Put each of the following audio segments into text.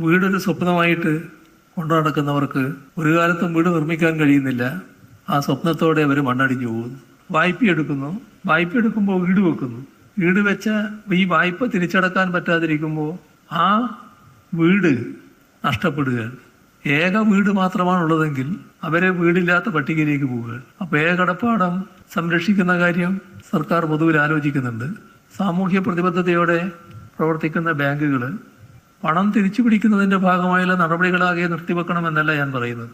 വീടൊരു സ്വപ്നമായിട്ട് കൊണ്ടു നടക്കുന്നവർക്ക് ഒരു കാലത്തും വീട് നിർമ്മിക്കാൻ കഴിയുന്നില്ല. ആ സ്വപ്നത്തോടെ അവർ മണ്ണടിഞ്ഞു പോകുന്നു. വായ്പ എടുക്കുന്നു. വായ്പ എടുക്കുമ്പോൾ വീട് വെക്കുന്നു. വീട് വെച്ച ഈ വായ്പ തിരിച്ചടക്കാൻ പറ്റാതിരിക്കുമ്പോൾ ആ വീട് നഷ്ടപ്പെടുകയാണ്. ഏക വീട് മാത്രമാണുള്ളതെങ്കിൽ അവരെ വീടില്ലാത്ത പട്ടികയിലേക്ക് പോവുകയാണ്. അപ്പോൾ ഏകടപ്പാടം സംരക്ഷിക്കുന്ന കാര്യം സർക്കാർ പൊതുവിൽ ആലോചിക്കുന്നുണ്ട്. സാമൂഹ്യ പ്രതിബദ്ധതയോടെ പ്രവർത്തിക്കുന്ന ബാങ്കുകൾ പണം തിരിച്ചു പിടിക്കുന്നതിന്റെ ഭാഗമായുള്ള നടപടികളാകെ നിർത്തിവെക്കണമെന്നല്ല ഞാൻ പറയുന്നത്.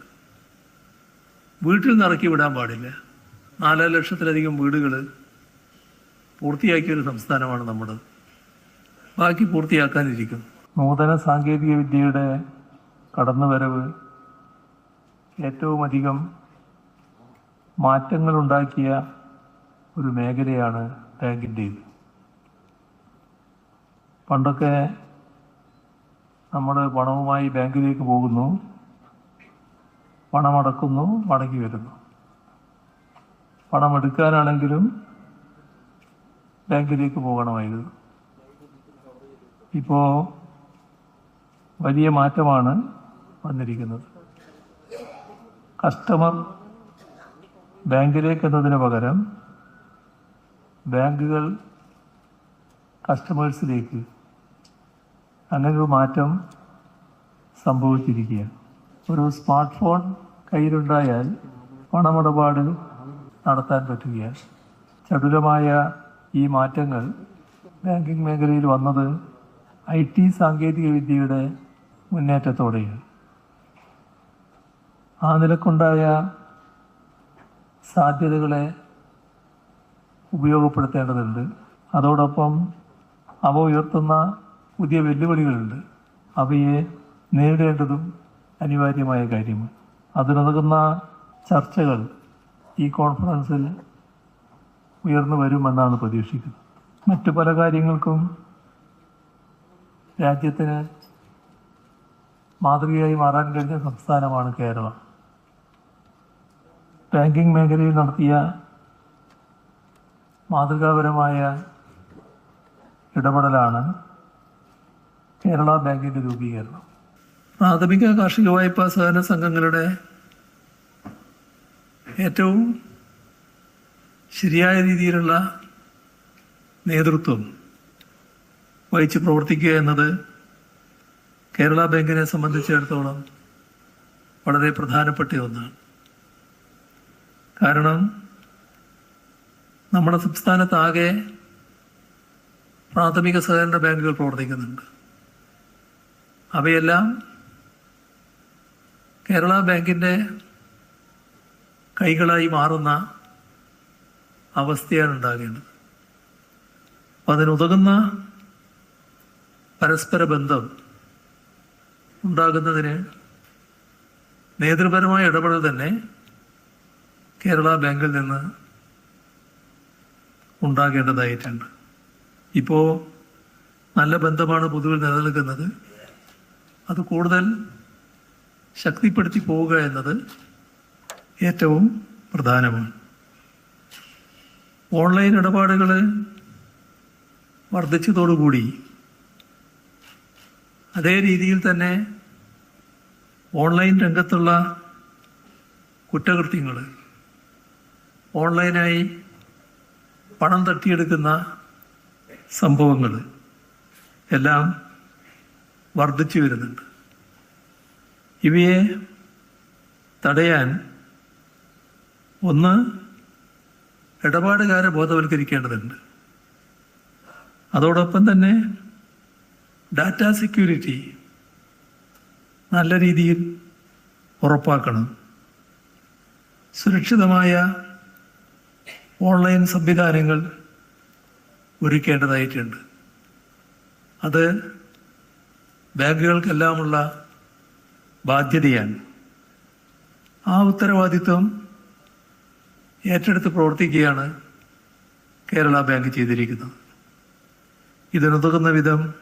വീട്ടിൽ നിന്ന് ഇറക്കി വിടാൻ പാടില്ല. നാലര ലക്ഷത്തിലധികം വീടുകൾ പൂർത്തിയാക്കിയ ഒരു സംസ്ഥാനമാണ് നമ്മുടെ. ബാക്കി പൂർത്തിയാക്കാനിരിക്കും നൂതന സാങ്കേതിക വിദ്യയുടെ കടന്നുവരവ് ഏറ്റവും അധികം മാറ്റങ്ങൾ ഉണ്ടാക്കിയ ഒരു മേഖലയാണ് ബാങ്കിന്റേത് പണ്ടൊക്കെ നമ്മൾ പണവുമായി ബാങ്കിലേക്ക് പോകുന്നു. പണമടക്കുന്നു മടങ്ങി വരുന്നു. പണമെടുക്കാനാണെങ്കിലും ബാങ്കിലേക്ക് പോകണമായിരുന്നു. ഇപ്പോൾ വലിയ മാറ്റമാണ് വന്നിരിക്കുന്നത്. കസ്റ്റമർ ബാങ്കിലേക്ക് എന്നതിന് പകരം ബാങ്കുകൾ കസ്റ്റമേഴ്സിലേക്ക് അങ്ങനൊരു മാറ്റം സംഭവിച്ചിരിക്കുകയാണ്. ഒരു സ്മാർട്ട് ഫോൺ കയ്യിലുണ്ടായാൽ പണമിടപാട് നടത്താൻ പറ്റുകയാണ്. ചടുലമായ ഈ മാറ്റങ്ങൾ ബാങ്കിംഗ് മേഖലയിൽ വന്നത് ഐ ടി സാങ്കേതികവിദ്യയുടെ മുന്നേറ്റത്തോടെയാണ്. ആ നിലക്കുണ്ടായ സാധ്യതകളെ ഉപയോഗപ്പെടുത്തേണ്ടതുണ്ട്. അതോടൊപ്പം അവ ഉയർത്തുന്ന പുതിയ വെല്ലുവിളികളുണ്ട്. അവയെ നേരിടേണ്ടതും അനിവാര്യമായ കാര്യമാണ്. അതിനുതകുന്ന ചർച്ചകൾ ഈ കോൺഫറൻസിൽ ഉയർന്നു വരുമെന്നാണ് പ്രതീക്ഷിക്കുന്നത്. മറ്റു പല കാര്യങ്ങൾക്കും രാജ്യത്തിന് മാതൃകയായി മാറാൻ കഴിഞ്ഞ സംസ്ഥാനമാണ് കേരളം. ബാങ്കിംഗ് മേഖലയിൽ നടത്തിയ മാതൃകാപരമായ ഇടപെടലാണ് കേരള ബാങ്കിന്റെ രൂപീകരണം. പ്രാഥമിക കാർഷിക വായ്പാ സഹകരണ സംഘങ്ങളുടെ ഏറ്റവും ശരിയായ രീതിയിലുള്ള നേതൃത്വം വഹിച്ച് പ്രവർത്തിക്കുക എന്നത് കേരള ബാങ്കിനെ സംബന്ധിച്ചിടത്തോളം വളരെ പ്രധാനപ്പെട്ട ഒന്നാണ്. കാരണം നമ്മുടെ സംസ്ഥാനത്താകെ പ്രാഥമിക സഹകരണ ബാങ്കുകൾ പ്രവർത്തിക്കുന്നുണ്ട്. അവയെല്ലാം കേരള ബാങ്കിന്റെ കൈകളായി മാറുന്ന അവസ്ഥയാണ് ഉണ്ടാകേണ്ടത് അപ്പം അതിനുതകുന്ന പരസ്പര ബന്ധം ഉണ്ടാകുന്നതിന് നേതൃപരമായ ഇടപെടൽ തന്നെ കേരള ബാങ്കിൽ നിന്ന് ഉണ്ടാകേണ്ടതായിട്ടുണ്ട്. ഇപ്പോൾ നല്ല ബന്ധമാണ് പൊതുവിൽ നിലനിൽക്കുന്നത്. അത് കൂടുതൽ ശക്തിപ്പെടുത്തി പോവുക എന്നത് ഏറ്റവും പ്രധാനമാണ്. ഓൺലൈൻ ഇടപാടുകൾ വർദ്ധിച്ചതോടുകൂടി അതേ രീതിയിൽ തന്നെ ഓൺലൈൻ രംഗത്തുള്ള കുറ്റകൃത്യങ്ങൾ ഓൺലൈനായി പണം തട്ടിയെടുക്കുന്ന സംഭവങ്ങൾ എല്ലാം വർദ്ധിച്ചു വരുന്നുണ്ട്. ഇവയെ തടയാൻ ഒന്ന് ഇടപാടുകാരെ ബോധവൽക്കരിക്കേണ്ടതുണ്ട്. അതോടൊപ്പം തന്നെ ഡാറ്റ സെക്യൂരിറ്റി നല്ല രീതിയിൽ ഉറപ്പാക്കണം. സുരക്ഷിതമായ ഓൺലൈൻ സംവിധാനങ്ങൾ ഒരുക്കേണ്ടതായിട്ടുണ്ട്. അത് ബാങ്കുകൾക്കെല്ലാമുള്ള ബാധ്യതയാണ്. ആ ഉത്തരവാദിത്വം ഏറ്റെടുത്ത് പ്രവർത്തിക്കുകയാണ് കേരള ബാങ്ക് ചെയ്തിരിക്കുന്നത്. ഇതിനുതകുന്ന വിധം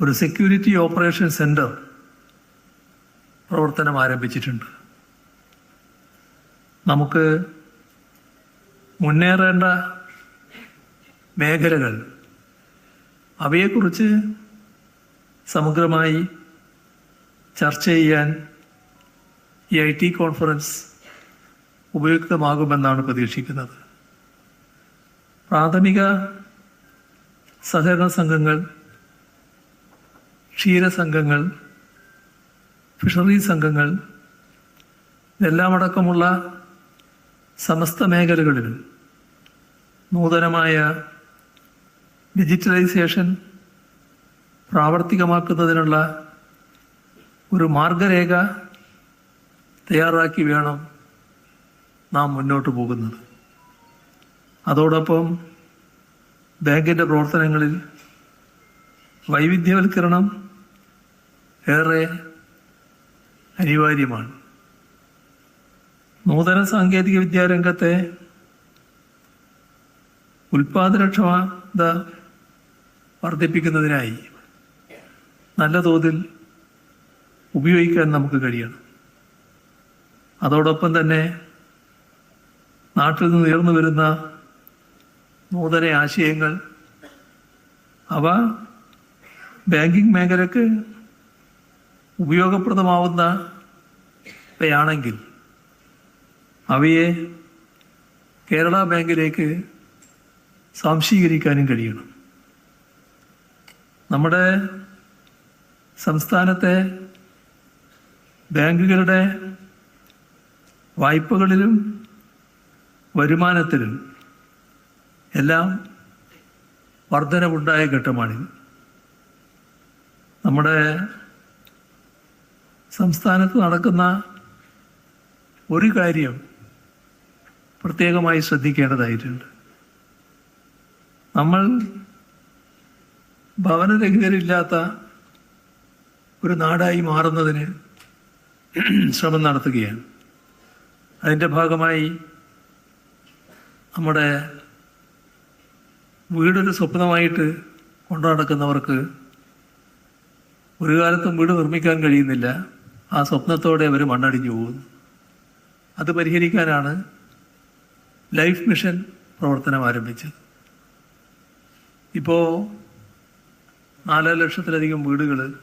ഒരു സെക്യൂരിറ്റി ഓപ്പറേഷൻ സെന്റർ പ്രവർത്തനം ആരംഭിച്ചിട്ടുണ്ട്. നമുക്ക് മുന്നേറേണ്ട മേഖലകൾ അവയെക്കുറിച്ച് സമഗ്രമായി ചർച്ച ചെയ്യാൻ ഈ ഐ ടി കോൺഫറൻസ് ഉപയുക്തമാകുമെന്നാണ് പ്രതീക്ഷിക്കുന്നത്. പ്രാഥമിക സഹകരണ സംഘങ്ങൾ ക്ഷീരസംഘങ്ങൾ ഫിഷറി സംഘങ്ങൾ ഇതെല്ലാം അടക്കമുള്ള സമസ്ത മേഖലകളിലും നൂതനമായ ഡിജിറ്റലൈസേഷൻ പ്രാവർത്തികമാക്കുന്നതിനുള്ള ഒരു മാർഗരേഖ തയ്യാറാക്കി വേണം നാം മുന്നോട്ട് പോകുന്നത്. അതോടൊപ്പം ബാങ്കിന്റെ പ്രവർത്തനങ്ങളിൽ വൈവിധ്യവൽക്കരണം ഏറെ അനിവാര്യമാണ്. നൂതന സാങ്കേതിക വിദ്യാരംഗത്തെ ഉൽപാദനക്ഷമത വർദ്ധിപ്പിക്കുന്നതിനായി നല്ല തോതിൽ ഉപയോഗിക്കാൻ നമുക്ക് കഴിയണം. അതോടൊപ്പം തന്നെ നാട്ടിൽ നിന്ന് ഉയർന്നു വരുന്ന നൂതന ആശയങ്ങൾ അവ ബാങ്കിങ് മേഖലക്ക് ഉപയോഗപ്രദമാവുന്നവയാണെങ്കിൽ അവയെ കേരള ബാങ്കിലേക്ക് സംശീകരിക്കാനും കഴിയണം. നമ്മുടെ സംസ്ഥാനത്തെ ബാങ്കുകളുടെ വായ്പകളിലും വരുമാനത്തിലും എല്ലാം വർധനവുണ്ടായ ഘട്ടമാണിത് നമ്മുടെ സംസ്ഥാനത്ത് നടക്കുന്ന ഒരു കാര്യം പ്രത്യേകമായി ശ്രദ്ധിക്കേണ്ടതായിട്ടുണ്ട്. നമ്മൾ ഭവനരഹിതരില്ലാത്ത ഒരു നാടായി മാറുന്നതിന് ശ്രമം നടത്തുകയാണ്. അതിന്റെ ഭാഗമായി നമ്മുടെ വീടൊരു സ്വപ്നമായിട്ട് കൊണ്ടു നടക്കുന്നവർക്ക് ഒരു കാലത്തും വീട് നിർമ്മിക്കാൻ കഴിയുന്നില്ല. ആ സ്വപ്നത്തോടെ അവർ മണ്ണടിഞ്ഞു പോകുന്നു. അത് പരിഹരിക്കാനാണ് ലൈഫ് മിഷൻ പ്രവർത്തനം ആരംഭിച്ചത്. ഇപ്പോൾ നാല് ലക്ഷത്തിലധികം വീടുകൾ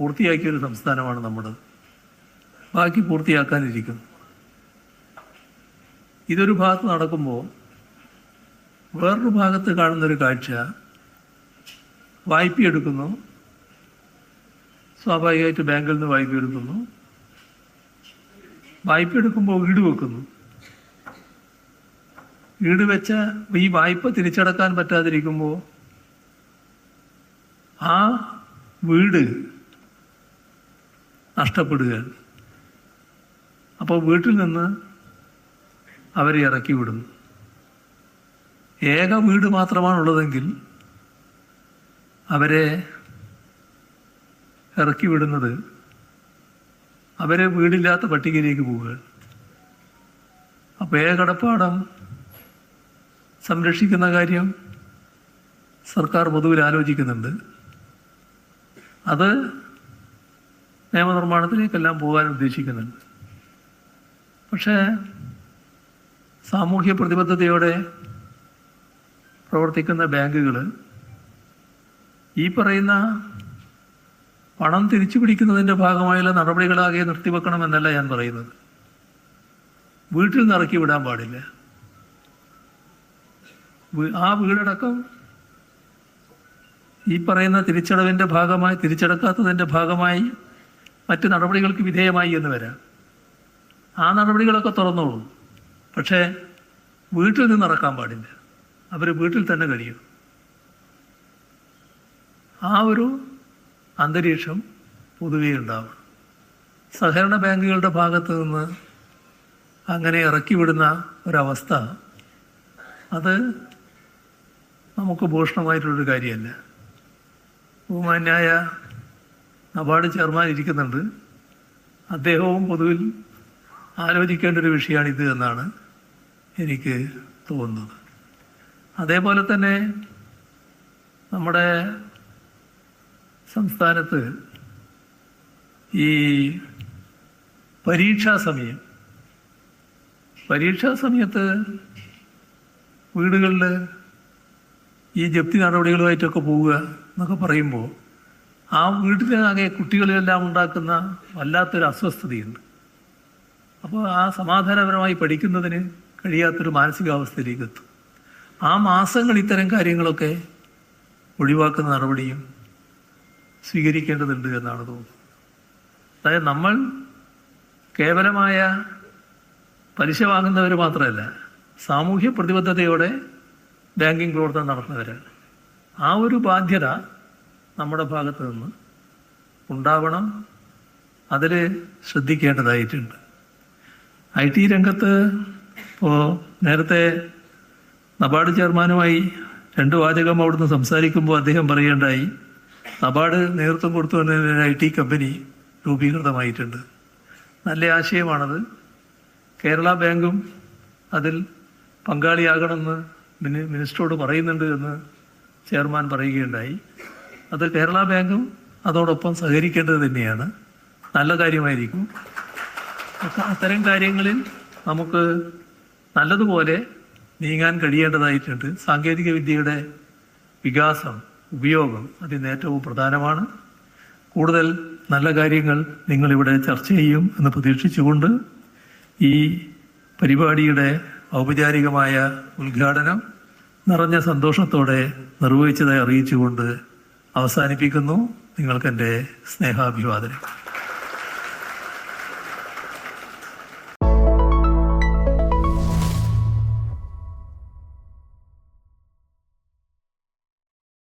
പൂർത്തിയാക്കിയൊരു സംസ്ഥാനമാണ് നമ്മുടെ. ബാക്കി പൂർത്തിയാക്കാനിരിക്കുന്നു. ഇതൊരു ഭാഗത്ത് നടക്കുമ്പോൾ വേറൊരു ഭാഗത്ത് കാണുന്നൊരു കാഴ്ച വായ്പയെടുക്കുന്നു സ്വാഭാവികമായിട്ട് ബാങ്കിൽ നിന്ന് വായ്പ എടുക്കുന്നു. വായ്പ എടുക്കുമ്പോൾ വീട് വെക്കുന്നു. വീട് വെച്ച ഈ വായ്പ തിരിച്ചടക്കാൻ പറ്റാതിരിക്കുമ്പോൾ ആ വീട് നഷ്ടപ്പെടുകയാണ് അപ്പോൾ വീട്ടിൽ നിന്ന് അവരെ ഇറക്കി വിടുന്നു ഏക വീട് മാത്രമാണുള്ളതെങ്കിൽ അവരെ ഇറക്കി വിടുന്നത് അവരെ വീടില്ലാത്ത പട്ടികയിലേക്ക് പോവുകയാണ് അപ്പോൾ ഏക കടപ്പാടം സംരക്ഷിക്കുന്ന കാര്യം സർക്കാർ പൊതുവിൽ ആലോചിക്കുന്നുണ്ട്. അത് നിയമനിർമ്മാണത്തിലേക്കെല്ലാം പോകാൻ ഉദ്ദേശിക്കുന്നുണ്ട്. പക്ഷേ സാമൂഹ്യ പ്രതിബദ്ധതയോടെ പ്രവർത്തിക്കുന്ന ബാങ്കുകൾ ഈ പറയുന്ന പണം തിരിച്ചു പിടിക്കുന്നതിന്റെ ഭാഗമായുള്ള നടപടികളാകെ നിർത്തിവെക്കണമെന്നല്ല ഞാൻ പറയുന്നത്. വീട്ടിൽ നിന്ന് ഇറക്കി വിടാൻ പാടില്ല. ആ വീടടക്കം ഈ പറയുന്ന തിരിച്ചടവിന്റെ ഭാഗമായി തിരിച്ചടക്കാത്തതിന്റെ ഭാഗമായി മറ്റ് നടപടികൾക്ക് വിധേയമായി എന്ന് വരാം. ആ നടപടികളൊക്കെ തുറന്നോളും. പക്ഷേ വീട്ടിൽ നിന്ന് ഇറക്കാൻ പാടില്ല. അവർ വീട്ടിൽ തന്നെ കഴിയും. ആ ഒരു അന്തരീക്ഷം പൊതുവെ ഉണ്ടാവണം. സഹകരണ ബാങ്കുകളുടെ ഭാഗത്ത് നിന്ന് അങ്ങനെ ഇറക്കി വിടുന്ന ഒരവസ്ഥ അത് നമുക്ക് ഭൂഷണമായിട്ടുള്ളൊരു കാര്യമല്ല. ബഹുമാന്യായ നബാർഡ് ചെയർമാൻ ഇരിക്കുന്നുണ്ട് അദ്ദേഹവും പൊതുവിൽ ആലോചിക്കേണ്ട ഒരു വിഷയമാണിത് എന്നാണ് എനിക്ക് തോന്നുന്നത്. അതേപോലെ തന്നെ നമ്മുടെ സംസ്ഥാനത്ത് ഈ പരീക്ഷാ സമയം പരീക്ഷാ സമയത്ത് വീടുകളിൽ ഈ ജപ്തി നടപടികളുമായിട്ടൊക്കെ പോവുക എന്നൊക്കെ പറയുമ്പോൾ ആ വീട്ടിലാകെ കുട്ടികളെല്ലാം ഉണ്ടാക്കുന്ന വല്ലാത്തൊരു അസ്വസ്ഥതയുണ്ട്. അപ്പോൾ ആ സമാധാനപരമായി പഠിക്കുന്നതിന് കഴിയാത്തൊരു മാനസികാവസ്ഥയിലേക്ക് എത്തും ആ മാസങ്ങൾ ഇത്തരം കാര്യങ്ങളൊക്കെ ഒഴിവാക്കുന്ന നടപടിയും സ്വീകരിക്കേണ്ടതുണ്ട് എന്നാണ് തോന്നുന്നത്. അതായത് നമ്മൾ കേവലമായ പലിശ വാങ്ങുന്നവർ മാത്രമല്ല സാമൂഹ്യ പ്രതിബദ്ധതയോടെ ബാങ്കിങ് പ്രവർത്തനം നടത്തുന്നവരാണ്. ആ ഒരു ബാധ്യത നമ്മുടെ ഭാഗത്ത് നിന്ന് ഉണ്ടാവണം. അതിൽ ശ്രദ്ധിക്കേണ്ടതായിട്ടുണ്ട്. ഐ ടി രംഗത്ത് ഇപ്പോൾ നേരത്തെ നബാർഡ് ചെയർമാനുമായി രണ്ട് വാചകം അവിടുന്ന് സംസാരിക്കുമ്പോൾ അദ്ദേഹം പറയേണ്ടായി നബാർഡ് നേതൃത്വം കൊടുത്തു ഒരു ഐ ടി കമ്പനി രൂപീകൃതമായിട്ടുണ്ട്. നല്ല ആശയമാണത്. കേരള ബാങ്കും അതിൽ പങ്കാളിയാകണമെന്ന് മിനി മിനിസ്റ്ററോട് പറയുന്നുണ്ട് എന്ന് ചെയർമാൻ പറയുകയുണ്ടായി. അത് കേരള ബാങ്കും അതോടൊപ്പം സഹകരിക്കേണ്ടത് തന്നെയാണ്. നല്ല കാര്യമായിരിക്കും. അത്ത- അത്തരം കാര്യങ്ങളിൽ നമുക്ക് നല്ലതുപോലെ നീങ്ങാൻ കഴിയേണ്ടതായിട്ടുണ്ട്. സാങ്കേതിക വിദ്യയുടെ വികാസം ഉപയോഗം അതിന് ഏറ്റവും പ്രധാനമാണ്. കൂടുതൽ നല്ല കാര്യങ്ങൾ നിങ്ങളിവിടെ ചർച്ച ചെയ്യും എന്ന് പ്രതീക്ഷിച്ചുകൊണ്ട് ഈ പരിപാടിയുടെ ഔപചാരികമായ ഉദ്ഘാടനം നിറഞ്ഞ സന്തോഷത്തോടെ നിർവഹിച്ചതായി അറിയിച്ചുകൊണ്ട് അവസാനിപ്പിക്കുന്നു. നിങ്ങൾക്കെന്റെ സ്നേഹാഭിവാദനം